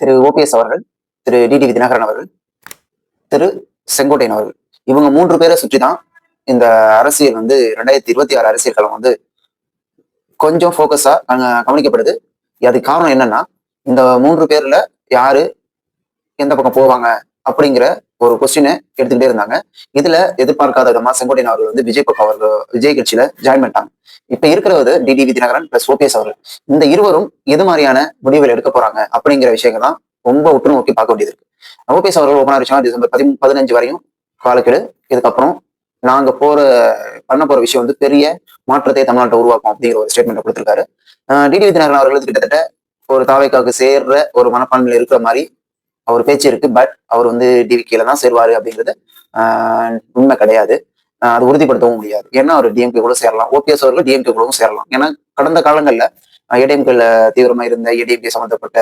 திரு OPS அவர்கள் திரு DD Dinakaran அவர்கள் திரு செங்கோட்டையன் அவர்கள். இவங்க மூன்று பேரை சுற்றி தான் இந்த அரசியல் வந்து ரெண்டாயிரத்தி இருபத்தி ஆறு அரசியல் களம் வந்து கொஞ்சம் ஃபோக்கஸா கவனிக்கப்படுது. அதுக்கு காரணம் என்னன்னா இந்த மூன்று பேர்ல யாரு எந்த பக்கம் போவாங்க அப்படிங்கிற ஒரு கொஸ்டினை எடுத்துக்கிட்டே இருந்தாங்க. இதுல எதிர்பார்க்காத விதமா செங்கோட்டையன் அவர்கள் வந்து விஜய் பக்கம் அவர்கள் விஜய் கட்சியில ஜாயின் பண்ணிட்டாங்க. இப்ப இருக்கிறது டிடிவி தினகரன் பிளஸ் ஓபிஎஸ் அவர்கள். இந்த இருவரும் எது மாதிரியான முடிவுகள் எடுக்க போறாங்க அப்படிங்கிற விஷயங்கள் தான் ரொம்ப உற்று நோக்கி பார்க்க வேண்டியது இருக்கு. ஓபிஎஸ் அவர்கள் ஓபன் விஷயம் டிசம்பர் பதி பதினஞ்சு வரையும் காலக்கெடு. இதுக்கப்புறம் நாங்க போற பண்ண போற விஷயம் வந்து பெரிய மாற்றத்தை தமிழ்நாட்டை உருவாக்கும் அப்படிங்கிற ஒரு ஸ்டேட்மெண்ட் கொடுத்திருக்காரு. டிடிவி தினகரன் அவர்கள் கிட்டத்தட்ட ஒரு தாவைக்காவுக்கு சேர்ற ஒரு மனப்பான்மையில இருக்கிற மாதிரி அவர் பேச்சு இருக்கு பட் அவர் வந்து டிவிகேல தான் சேருவாரு அப்படிங்கிறது ஆஹ் உண்மை கிடையாது. அது உறுதிப்படுத்தவும் முடியாது. ஏன்னா அவர் டிஎம்கே கூட சேரலாம். ஓபிஎஸ் அவர்கள் டிஎம்கே கூடவும் சேரலாம். ஏன்னா கடந்த காலங்கள்ல ஏடிஎம்கேல தீவிரமா இருந்த ஏடிஎம்கே சம்பந்தப்பட்ட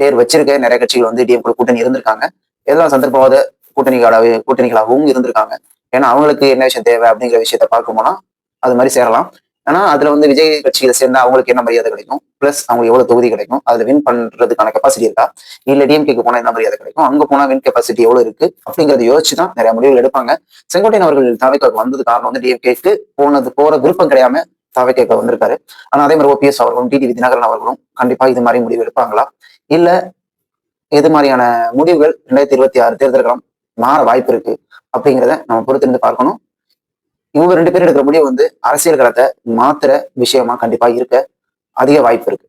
பேர் வச்சிருக்க நிறைய கட்சிகள் வந்து டிஎம்கே கூட்டணி இருந்திருக்காங்க. எல்லாம் சந்தர்ப்பவாத கூட்டணிகளாகவே கூட்டணிகளாகவும் இருந்திருக்காங்க. ஏன்னா அவங்களுக்கு என்ன விஷயம் தேவை அப்படிங்கிற விஷயத்த பார்க்க போனா அது மாதிரி சேரலாம். ஆனா அதுல வந்து விஜய் கட்சியில சேர்ந்தா அவங்களுக்கு என்ன மரியாதை கிடைக்கும்? பிளஸ் அவங்களுக்கு எவ்வளவு தொகுதி கிடைக்கும்? அதுல வின் பண்றதுக்கான கெப்பாசிட்டி இருக்கா? இல்ல டிஎம்கேக்கு போனா என்ன மரியாதை கிடைக்கும்? அங்க போனா வின் கெப்பாசிட்டி எவ்வளவு இருக்கு? அப்படிங்கறத யோசிச்சு தான் நிறைய முடிவுகள் எடுப்பாங்க. செங்கோட்டையன் அவர்கள் தாவைக்காக்கு வந்தது காரணம் வந்து டிஎம்கேக்கு போனது போற விருப்பம் கிடையாம தாவைக்காக்க வந்திருக்காரு. ஆனா அதே மாதிரி ஓபிஎஸ் அவர்களும் டிடிவி தினகரன் அவர்களும் கண்டிப்பா இது மாதிரி முடிவு எடுப்பாங்களா? இல்ல இது மாதிரியான முடிவுகள் ரெண்டாயிரத்தி இருபத்தி ஆறு தேர்தல்களும் மாற வாய்ப்பு இருக்கு? அப்படிங்கிறத நம்ம பொறுத்திருந்து பார்க்கணும். இவங்க ரெண்டு பேரும் எடுக்கிற முடிவு வந்து அரசியல் களத்தை மாத்துற விஷயமா கண்டிப்பா இருக்க அதிக வாய்ப்பு இருக்கு.